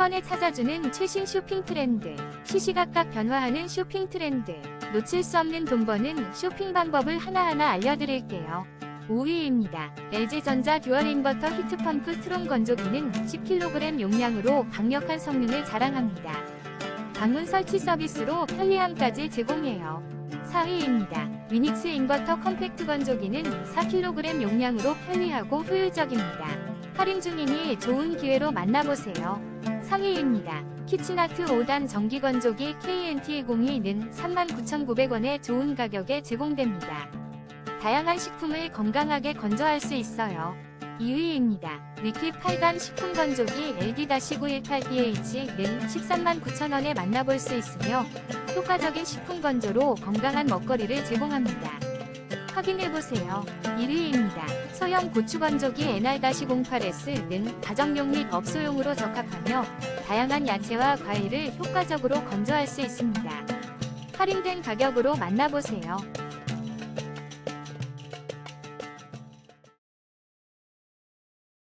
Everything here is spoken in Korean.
번에 찾아주는 최신 쇼핑 트렌드. 시시각각 변화하는 쇼핑 트렌드. 놓칠 수 없는 돈 버는 쇼핑 방법을 하나하나 알려드릴게요. 5위입니다. LG전자 듀얼 인버터 히트펌프 트론 건조기는 10kg 용량으로 강력한 성능을 자랑합니다. 방문 설치 서비스로 편리함까지 제공해요. 4위입니다. 위닉스 인버터 컴팩트 건조기는 4kg 용량으로 편리하고 효율적입니다. 할인 중이니 좋은 기회로 만나보세요. 3위입니다. 키친아트 5단 전기건조기 KNT02는 39,900원에 좋은 가격에 제공됩니다. 다양한 식품을 건강하게 건조할 수 있어요. 2위입니다. 위키 8단 식품 건조기 LD-918BH는 139,000원에 만나볼 수 있으며 효과적인 식품 건조로 건강한 먹거리를 제공합니다. 확인해보세요. 1위입니다. 소형 고추 건조기 NR-08S는 가정용 및 업소용으로 적합하며 다양한 야채와 과일을 효과적으로 건조할 수 있습니다. 할인된 가격으로 만나보세요.